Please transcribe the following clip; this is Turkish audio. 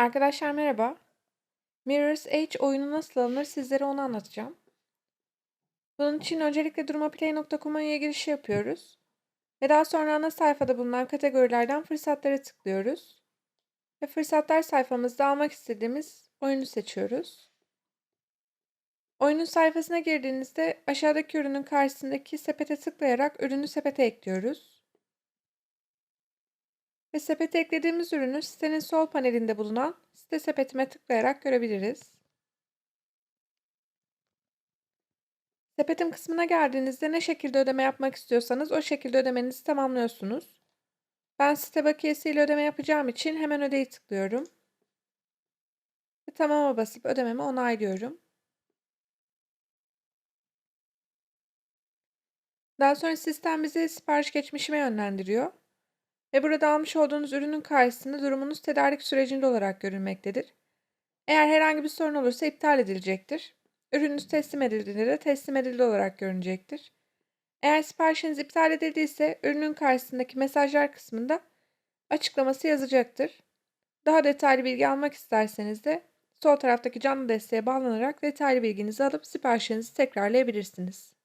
Arkadaşlar merhaba. Mirror's Edge oyunu nasıl alınır sizlere onu anlatacağım. Bunun için öncelikle durmaplay.com'a üye girişi yapıyoruz. Ve daha sonra ana sayfada bulunan kategorilerden fırsatlara tıklıyoruz. Ve fırsatlar sayfamızda almak istediğimiz oyunu seçiyoruz. Oyunun sayfasına girdiğinizde aşağıdaki ürünün karşısındaki sepete tıklayarak ürünü sepete ekliyoruz. Ve sepete eklediğimiz ürünü sitenin sol panelinde bulunan site sepetime tıklayarak görebiliriz. Sepetim kısmına geldiğinizde ne şekilde ödeme yapmak istiyorsanız o şekilde ödemenizi tamamlıyorsunuz. Ben site bakiyesiyle ödeme yapacağım için hemen ödeyi tıklıyorum. Ve tamama basıp ödememi onaylıyorum. Daha sonra sistem bizi sipariş geçmişime yönlendiriyor. Ve burada almış olduğunuz ürünün karşısında durumunuz tedarik sürecinde olarak görülmektedir. Eğer herhangi bir sorun olursa iptal edilecektir. Ürününüz teslim edildiğinde de teslim edildi olarak görünecektir. Eğer siparişiniz iptal edildiyse ürünün karşısındaki mesajlar kısmında açıklaması yazacaktır. Daha detaylı bilgi almak isterseniz de sol taraftaki canlı desteğe bağlanarak detaylı bilginizi alıp siparişinizi tekrarlayabilirsiniz.